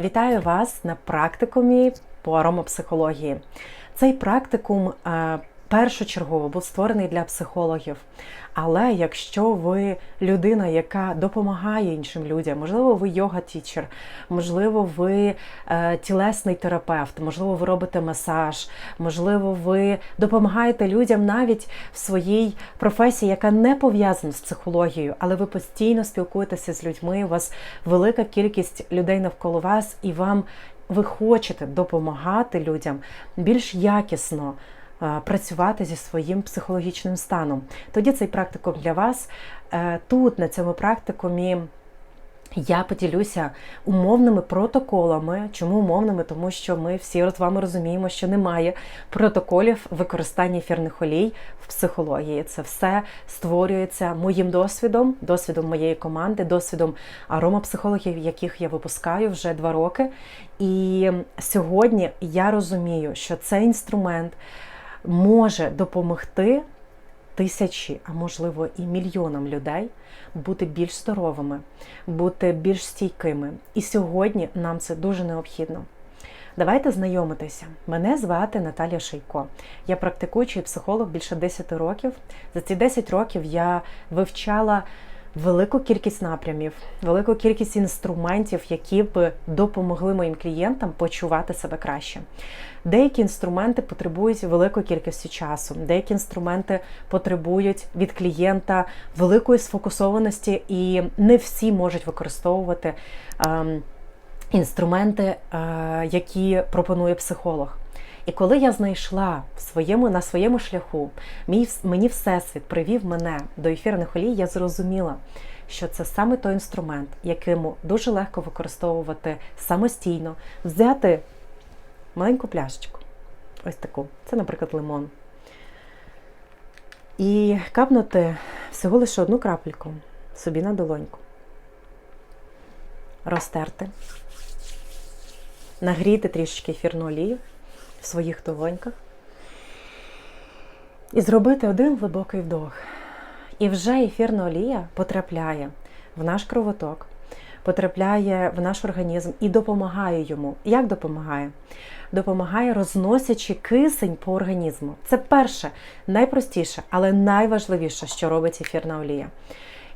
Вітаю вас на практикумі по аромапсихології. Цей практикум е, першочергово був створений для психологів. Але якщо ви людина, яка допомагає іншим людям, можливо, ви йога-тічер, можливо, ви е, тілесний терапевт, можливо, ви робите масаж, можливо, ви допомагаєте людям навіть в своїй професії, яка не пов'язана з психологією, але ви постійно спілкуєтеся з людьми. У вас велика кількість людей навколо вас, і вам ви хочете допомагати людям більш якісно працювати зі своїм психологічним станом. Тоді цей практикум для вас. Е, Тут, на цьому практикумі, я поділюся умовними протоколами. Чому умовними? Тому що ми всі з вами розуміємо, що немає протоколів використання ефірних олій в психології. Це все створюється моїм досвідом, досвідом моєї команди, досвідом аромапсихологів, яких я випускаю вже два роки. І сьогодні я розумію, що цей інструмент може допомогти тисячі, а можливо і мільйонам людей бути більш здоровими, бути більш стійкими. І сьогодні нам це дуже необхідно. Давайте знайомитися. Мене звати Наталія Шейко. Я практикуючий психолог більше 10 років. За ці 10 років я вивчала велику кількість напрямів, велику кількість інструментів, які б допомогли моїм клієнтам почувати себе краще. Деякі інструменти потребують великої кількості часу, деякі інструменти потребують від клієнта великої сфокусованості, і не всі можуть використовувати ем, інструменти, е, які пропонує психолог. І коли я знайшла в своєму, на своєму шляху, мій, мені Всесвіт привів мене до ефірних олій, я зрозуміла, що це саме той інструмент, яким дуже легко використовувати самостійно, взяти маленьку пляшечку, ось таку, це, наприклад, лимон. І капнути всього лише одну крапельку собі на долоньку, розтерти, нагріти трішечки ефірну олію в своїх долоньках і зробити один глибокий вдох. І вже ефірна олія потрапляє в наш кровоток, потрапляє в наш організм і допомагає йому. Як допомагає? Допомагає розносячи кисень по організму. Це перше, найпростіше, але найважливіше, що робить ефірна олія.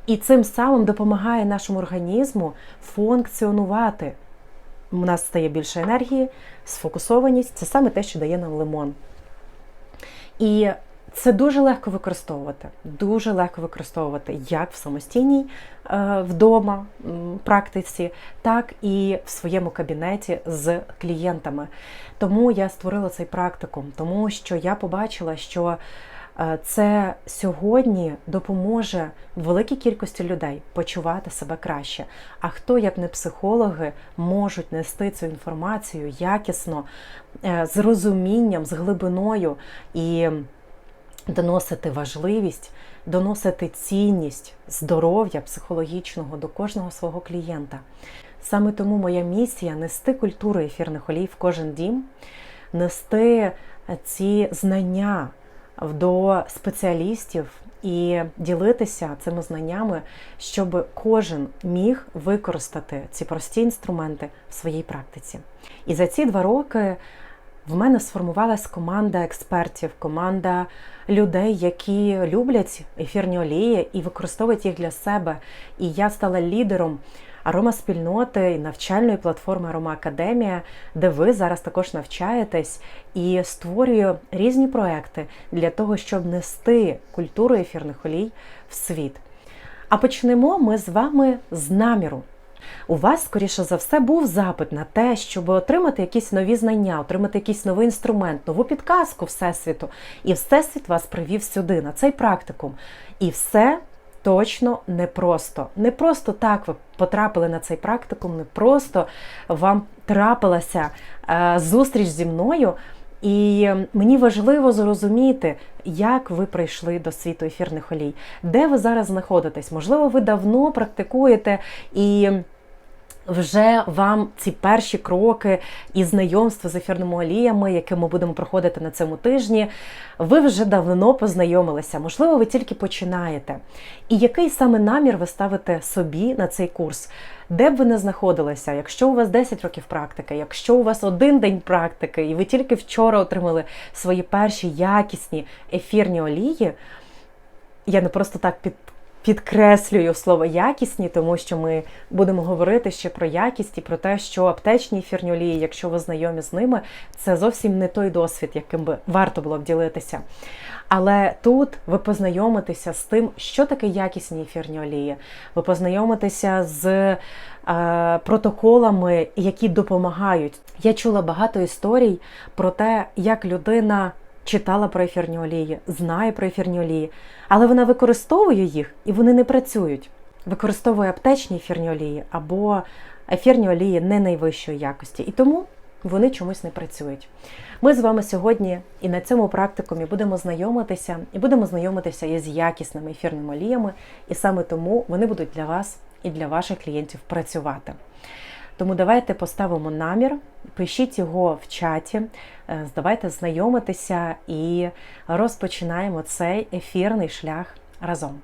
І цим самим допомагає нашому організму функціонувати. У нас стає більше енергії, сфокусованість це саме те, що дає нам лимон. І це дуже легко використовувати. Дуже легко використовувати як в самостійній е, вдома практиці, так і в своєму кабінеті з клієнтами. Тому я створила цей практикум, тому що я побачила, що це сьогодні допоможе великій кількості людей почувати себе краще. А хто, як не психологи, можуть нести цю інформацію якісно, е, з розумінням, з глибиною і доносити важливість, доносити цінність здоров'я психологічного до кожного свого клієнта. Саме тому моя місія нести культуру ефірних олій в кожен дім, нести ці знання до спеціалістів і ділитися цими знаннями, щоб кожен міг використати ці прості інструменти в своїй практиці. І за ці два роки в мене сформувалась команда експертів, команда людей, які люблять ефірні олії і використовують їх для себе. І я стала лідером аромаспільноти і навчальної платформи Арома Академія, де ви зараз також навчаєтесь і створюю різні проекти для того, щоб нести культуру ефірних олій в світ. А почнемо ми з вами з наміру. У вас, скоріше за все, був запит на те, щоб отримати якісь нові знання, отримати якийсь новий інструмент, нову підказку Всесвіту. І Всесвіт вас привів сюди, на цей практикум. І все точно непросто. Не просто так ви потрапили на цей практикум, не просто вам трапилася е, зустріч зі мною. І мені важливо зрозуміти, як ви прийшли до світу ефірних олій, де ви зараз знаходитесь. Можливо, ви давно практикуєте і вже вам ці перші кроки і знайомства з ефірними оліями, які ми будемо проходити на цьому тижні, ви вже давно познайомилися. Можливо, ви тільки починаєте. І який саме намір ви ставите собі на цей курс? Де б ви не знаходилися, якщо у вас 10 років практики, якщо у вас один день практики, і ви тільки вчора отримали свої перші якісні ефірні олії, я не просто так під, підкреслюю слово якісні, тому що ми будемо говорити ще про якість і про те, що аптечні ефірні якщо ви знайомі з ними, це зовсім не той досвід, яким би варто було б ділитися. Але тут ви познайомитеся з тим, що таке якісні ефірні олії. Ви познайомитеся з е, протоколами, які допомагають. Я чула багато історій про те, як людина читала про ефірні олії, знає про ефірні олії, але вона використовує їх і вони не працюють. Використовує аптечні ефірні олії або ефірні олії не найвищої якості. І тому вони чомусь не працюють. Ми з вами сьогодні і на цьому практикумі будемо знайомитися, і будемо знайомитися із якісними ефірними оліями, і саме тому вони будуть для вас і для ваших клієнтів працювати. Тому давайте поставимо намір, пишіть його в чаті, е, здавайте знайомитися і розпочинаємо цей ефірний шлях разом.